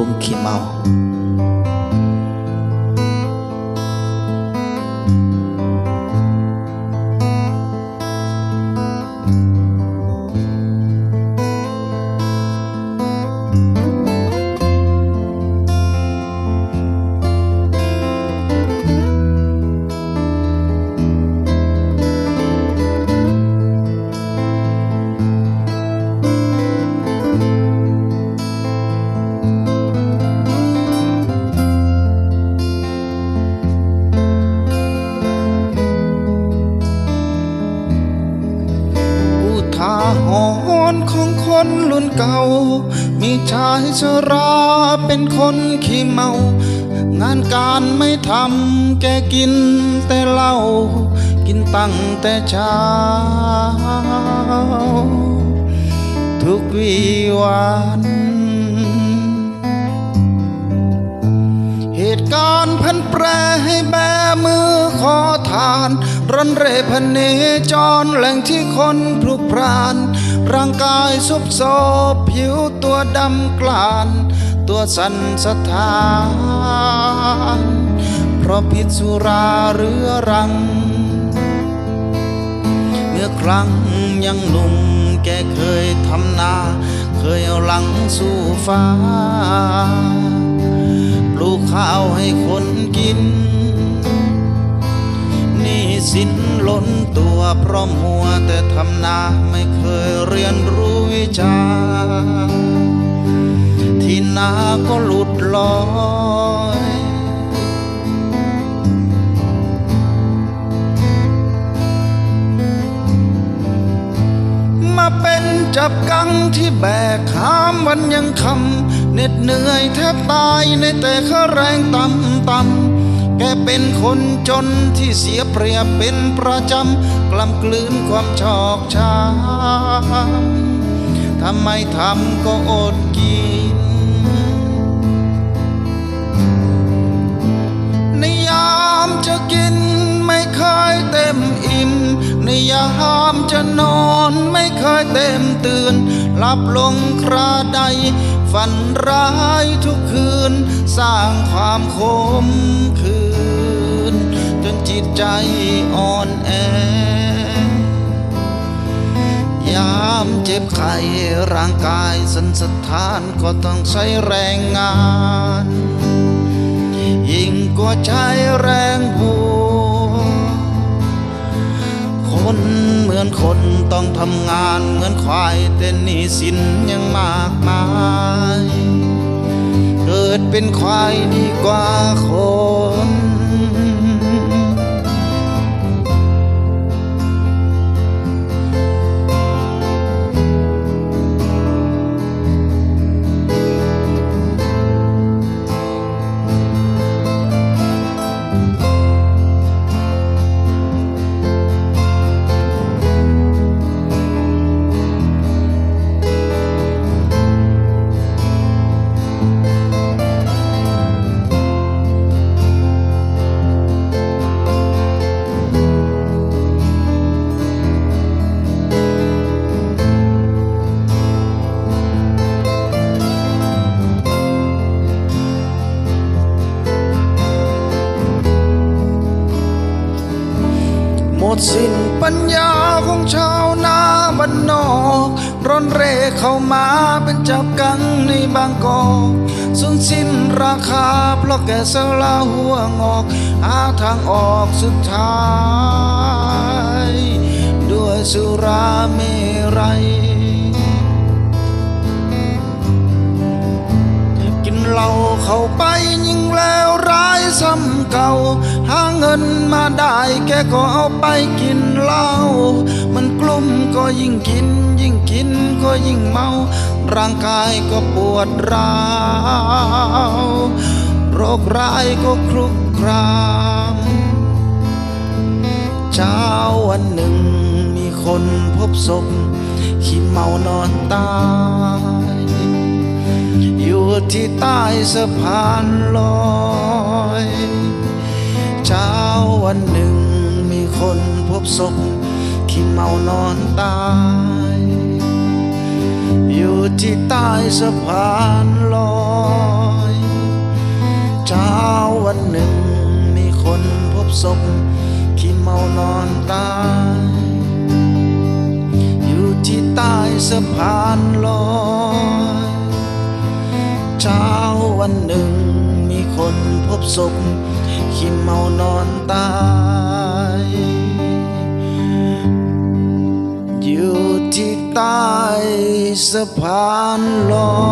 ลุงาหรณ์ของคนรุ่นเก่า มีชายชราเป็นคนขี้เมา งานการไม่ทำแกกินแต่เหล้ากินตั้งแต่เช้า ทุกวีวันเหตุการณ์พันแปรให้แบมือขอทาน รันเร่พเนจรแหล่งที่คนพลุกพราน ร่างกายสุบโซบผิวตัวดำกลาน ตัวสั่นสะท้าน เพราะพิษสุราเรื้อรัง เมื่อครั้งยังหนุ่มแกเคยทำนา เคยเอาหลังสู่ฟ้า ปลูกข้าวให้คนกิน สินล้นตัวเพราะมัวแต่ทำนาไม่เคยเรียนรู้วิชา ที่นาก็หลุดลอยมาเป็นจับกังที่แบกหามวันยังคำเหน็ดเหนื่อยแทบตายในแต่ข้าแรงต่ำต่ำ แกเป็นคนจนที่เสียเปรียบเป็นประจำกลำกลืนความชอกช้ำทำไมทำก็อดกิน ในยามจะกินไม่เคยเต็มอิ่ม ในยามจะนอนไม่เคยเต็มตื่นหลับลงคราใดฝันร้ายทุกคืน สร้างความคมคืน จิตใจอ่อนแอยามเจ็บไข้ร่างกายสันสถานก็ต้องใช้แรงงาน ยิ่งกว่าใช้แรงบัวคนเหมือนคนต้องทำงานเหมือนควายแต่นี่สินยังมากมาย เกิดเป็นควายดีกว่าคน ดสิ้นปัญญาของชาวนาบ้านนอกร่อนเร่เข้ามาเป็นจับกังในบางกอกสูญสิ้นราคาเพราะแกสลาหัวงอก หาทางออกสุดท้าย ด้วยสุราเมรัยกินเหล้าเข้าไปยิ่งแล้ว เก่าหาเงินมาได้แกก็เอาไปกินเหล้ามันกลุ่มก็ยิ่งกิน ยิ่งกินก็ยิ่งเมา ร่างกายก็ปวดร้าวโรคร้ายก็คลุกครามเช้าวันหนึ่งมีคนพบศพขี้เมานอนตายอยู่ที่ใต้สะพานลอย เช้าวันหนึ่ง มีคนพบศพขี้เมานอนตาย อยู่ที่ใต้สะพานลอยเช้าวันหนึ่ง มีคนพบศพขี้เมานอนตาย อยู่ที่ใต้สะพานลอยเช้าวันหนึ่ง มีคนพบศพ ขี้เมานอนตายอยู่ที่ใต้สะพานลอย